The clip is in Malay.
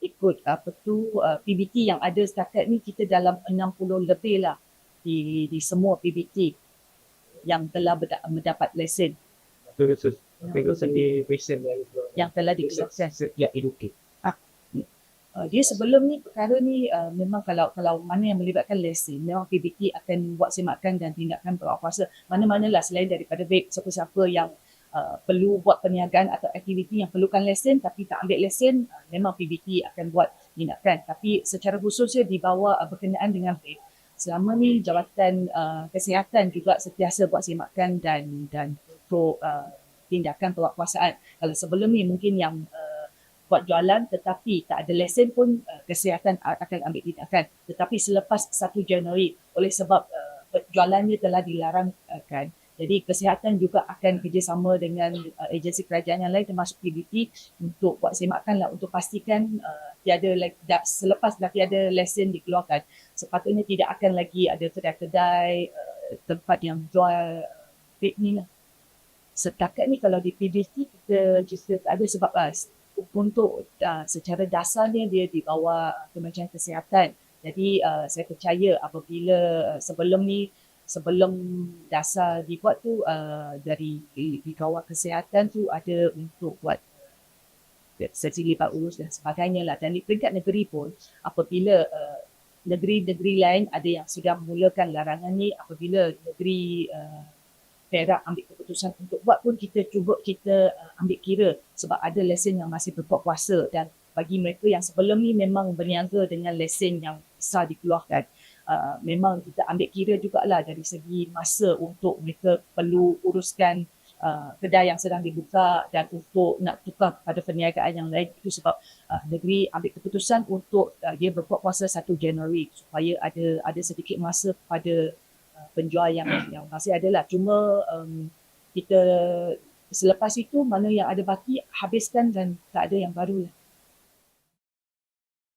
ikut apa tu uh, PBT yang ada setakat ni kita dalam 60 lebih lah di di semua PBT yang telah mendapat lesen Betul betul. Yang yang telah disahkan. ya educate. Uh, dia sebelum ni perkara ni uh, memang kalau kalau mana yang melibatkan lesen memang PBT akan buat semakan dan tindakan berkuasa mana-manalah selain daripada vape siapa-siapa yang uh, perlu buat perniagaan atau aktiviti yang perlukan lesen tapi tak ambil lesen uh, memang PBT akan buat tindakan. Tapi secara khususnya di bawah uh, berkenaan dengan vape selama ni jawatan uh, kesihatan juga sentiasa buat semakan dan dan untuk uh, tindakan penguatkuasaan. Kalau sebelum ni mungkin yang uh, buat jualan tetapi tak ada lesen pun uh, kesihatan akan ambil tindakan. Tetapi selepas 1 Januari oleh sebab uh, jualannya telah dilarang uh, jadi kesihatan juga akan kerjasama dengan uh, agensi kerajaan yang lain termasuk PBT untuk buat semakan lah untuk pastikan uh, tiada dah, selepas dah tiada lesen dikeluarkan sepatutnya tidak akan lagi ada kedai-kedai uh, tempat yang jual vape ni lah setakat ni kalau di PBT kita kita tak ada sebab uh, untuk uh, secara dasarnya dia di bawah Kementerian Kesihatan. Jadi uh, saya percaya apabila uh, sebelum ni sebelum dasar dibuat tu uh, dari di, di kawal kesihatan tu ada untuk buat sesi lipat urus dan sebagainya lah. Dan di peringkat negeri pun apabila uh, negeri-negeri lain ada yang sudah memulakan larangan ni apabila negeri uh, Perak ambil keputusan untuk buat pun kita cuba kita uh, ambil kira sebab ada lesen yang masih berbuat kuasa dan bagi mereka yang sebelum ni memang berniaga dengan lesen yang besar dikeluarkan uh, memang kita ambil kira jugalah dari segi masa untuk mereka perlu uruskan uh, kedai yang sedang dibuka dan untuk nak tukar pada perniagaan yang lain. Itu sebab uh, negeri ambil keputusan untuk uh, dia berbuat kuasa 1 Januari supaya ada ada sedikit masa pada uh, penjual yang yang masih ada lah cuma um, kita selepas itu mana yang ada baki habiskan dan tak ada yang baru lah